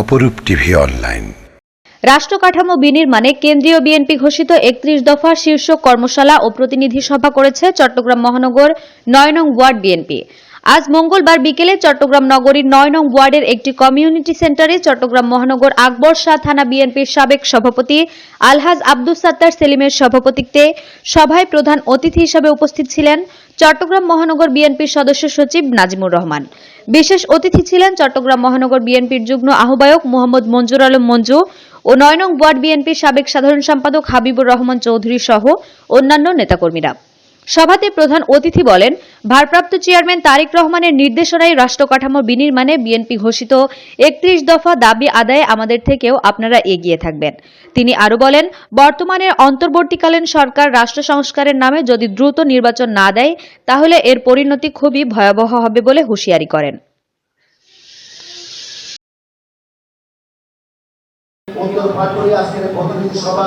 অপরূপ TV online. রাষ্ট্র কাঠামো বিনির্মাণে কেন্দ্রীয় বিএনপি ঘোষিত একত্রিশ দফা শীর্ষ কর্মশালা ও প্রতিনিধি সভা করেছে চট্টগ্রাম মহানগর নয় নং ওয়ার্ড বিএনপি। আজ মঙ্গলবার বিকেলে চট্টগ্রাম নগরীর নয় নং ওয়ার্ডের একটি কমিউনিটি সেন্টারে চট্টগ্রাম মহানগর আকবর শাহ থানা বিএনপির সাবেক সভাপতি আলহাজ আব্দুস সাত্তার সেলিমের সভাপতিত্বে সভায় প্রধান অতিথি হিসেবে উপস্থিত ছিলেন চট্টগ্রাম মহানগর বিএনপির সদস্য সচিব নাজিমুর রহমান। বিশেষ অতিথি ছিলেন চট্টগ্রাম মহানগর বিএনপির যুগ্ম আহ্বায়ক মোহাম্মদ মঞ্জুর আলম মঞ্জু ও নয় নং ওয়ার্ড বিএনপির সাবেক সাধারণ সম্পাদক হাবিবুর রহমান চৌধুরী সহ অন্যান্য নেতাকর্মীরা। সভাতে প্রধান অতিথি বলেন, ভারপ্রাপ্ত চেয়ারম্যান তারেক রহমানের নির্দেশনায় রাষ্ট্রকাঠামো বিনির্মাণে বিএনপি ঘোষিত একত্রিশ দফা দাবি আদায়ে আমাদের থেকেও আপনারা এগিয়ে থাকবেন। তিনি আরও বলেন, বর্তমানে অন্তর্বর্তীকালীন সরকার রাষ্ট্র সংস্কারের নামে যদি দ্রুত নির্বাচন না দেয়, তাহলে এর পরিণতি খুবই ভয়াবহ হবে বলে হুঁশিয়ারি করেন। সভা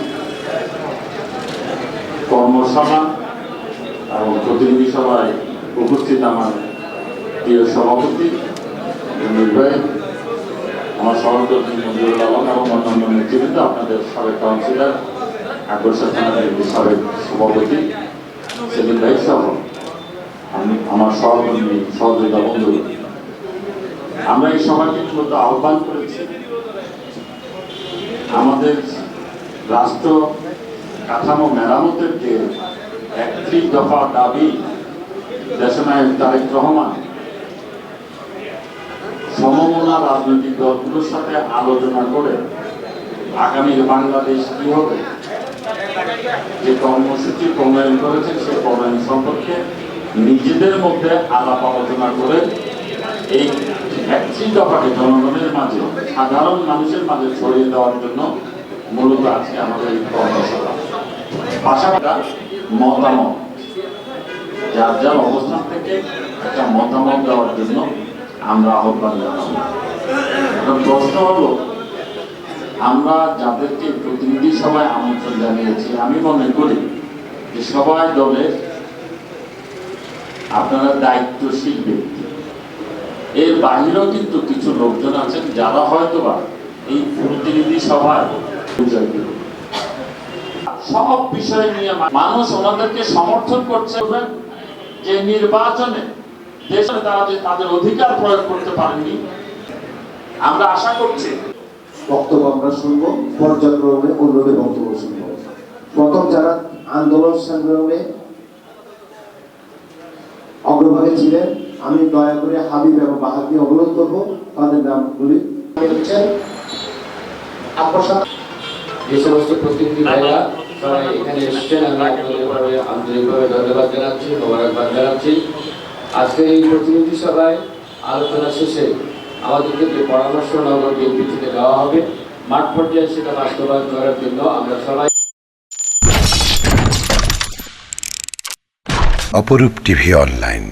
কর্মসভা এবং প্রতিনিধি সভায় উপস্থিত আমার প্রিয় সভাপতি আমার সভাপতি মঞ্জুরুল আলম এবং অন্যান্য নেতৃবৃন্দ, আপনাদের সাবেক কাউন্সিলর বিএনপির সাবেক সভাপতি, সেলিম ভাই সহ আমি, আমার সহকর্মী, সহযোগিতা বন্ধু। আমরা এই সভাকে মূলত আহ্বান করেছি, আমাদের রাষ্ট্র কাঠামো মেরামতের যে একত্রিশ দফা দাবি দেশনায়ক তারেক রহমান, সমমনা রাজনৈতিক দলগুলোর সাথে আলোচনা করে আগামীর বাংলাদেশ কি হবে, যে কর্মসূচি প্রণয়ন করেছে সে প্রণয়ন সম্পর্কে নিজেদের মধ্যে আলাপ আলোচনা করে এই একটি দফাকে জনগণের মাঝে, সাধারণ মানুষের মাঝে ছড়িয়ে দেওয়ার জন্য মূলত আজকে আমাদের এই কর্মশালা। মতামত। যার যার অবস্থান থেকে মতামত দেওয়ার জন্য আমরা আহ্বান আমরা যাদেরকে প্রতিনিধি সভায় আমন্ত্রণ জানিয়েছি, আমি মনে করি যে সবাই দলের আপনারা দায়িত্বশীল ব্যক্তি। এর বাহিরেও কিন্তু কিছু লোকজন আছেন যারা হয়তোবা এই প্রতিনিধি সভায় দিল। সব বিষয় নিয়ে মানুষ ওনাদেরকে সমর্থন করছে যে নির্বাচনে দেশে তারা যে তাদের অধিকার প্রয়োগ করতে পারেননি আমরা আশা করছি। বক্তব্য আমরা শুনব পর্যায়ক্রমে অন্যদের বক্তব্য শুনব। প্রথম যারা আন্দোলন সংগ্রামে অগ্রভাগে ছিলেন আমি দয়া করে হাবিব এবং বাহাদকে অনুরোধ করব তাদের নামগুলি হচ্ছেন আকবর সাহেব যে সমস্ত প্রতিনিধি ভাইরা সবাই এখানে এসেছেন। আমি আন্তরিকভাবে ধন্যবাদ জানাচ্ছি, মোবারকবাদ জানাচ্ছি। আজকের এই প্রতিনিধি সভায় আলোচনা শেষে আমাদেরকে যে পরামর্শ নগর বিএনপি দেওয়া হবে, মাঠ পর্যায়ে সেটা বাস্তবায়ন করার জন্য আমরা সবাই অপরূপ টিভি অনলাইন।